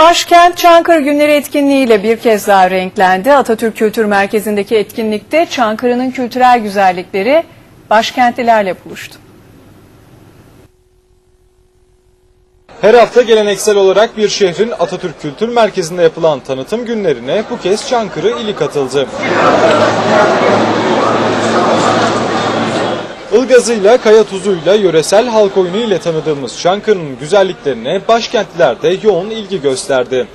Başkent Çankırı Günleri etkinliğiyle bir kez daha renklendi. Atatürk Kültür Merkezi'ndeki etkinlikte Çankırı'nın kültürel güzellikleri başkentlilerle buluştu. Her hafta geleneksel olarak bir şehrin Atatürk Kültür Merkezi'nde yapılan tanıtım günlerine bu kez Çankırı ili katıldı. Ilgazıyla, kaya tuzuyla, yöresel halk oyunu ile tanıdığımız Çankırı'nın güzelliklerine başkentliler de yoğun ilgi gösterdi.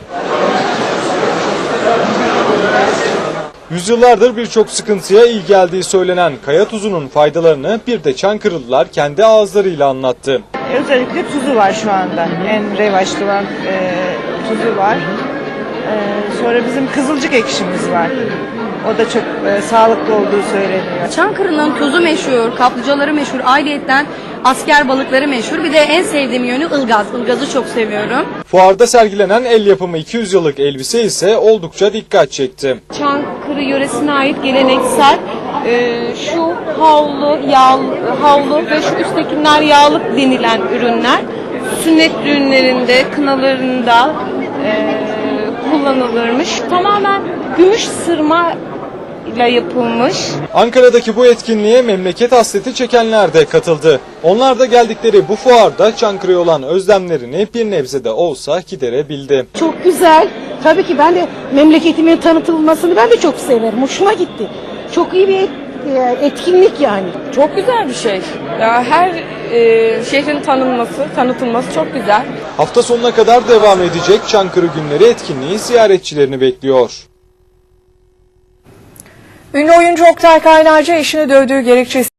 Yüzyıllardır birçok sıkıntıya iyi geldiği söylenen kaya tuzunun faydalarını bir de Çankırılılar kendi ağızlarıyla anlattı. Özellikle tuzu var şu anda. En revaçlı olan e, tuzu var. E, sonra bizim kızılcık ekşimiz var. O da çok e, sağlıklı olduğu söyleniyor. Çankırı'nın tuzu meşhur, kaplıcaları meşhur, ayrıyetten asker balıkları meşhur. Bir de en sevdiğim yönü ılgaz. Ilgaz'ı çok seviyorum. Fuarda sergilenen el yapımı 200 yıllık elbise ise oldukça dikkat çekti. Çankırı yöresine ait geleneksel e, şu havlu, yağ, havlu ve şu üsttekiler yağlık denilen ürünler sünnet düğünlerinde, kınalarında e, kullanılırmış. Tamamen gümüş sırma ile yapılmış. Ankara'daki bu etkinliğe memleket hasreti çekenler de katıldı. Onlar da geldikleri bu fuarda Çankırı'ya olan özlemlerini bir nebze de olsa giderebildi. Çok güzel. Tabii ki ben de memleketimin tanıtılmasını ben de çok severim. Hoşuma gitti. Çok iyi bir e, etkinlik yani. Çok güzel bir şey. Ya her e, şehrin tanınması, tanıtılması çok güzel. Hafta sonuna kadar devam edecek Çankırı Günleri etkinliği ziyaretçilerini bekliyor. Ünlü oyuncu Oktay Kaynarca eşini dövdüğü gerekçesi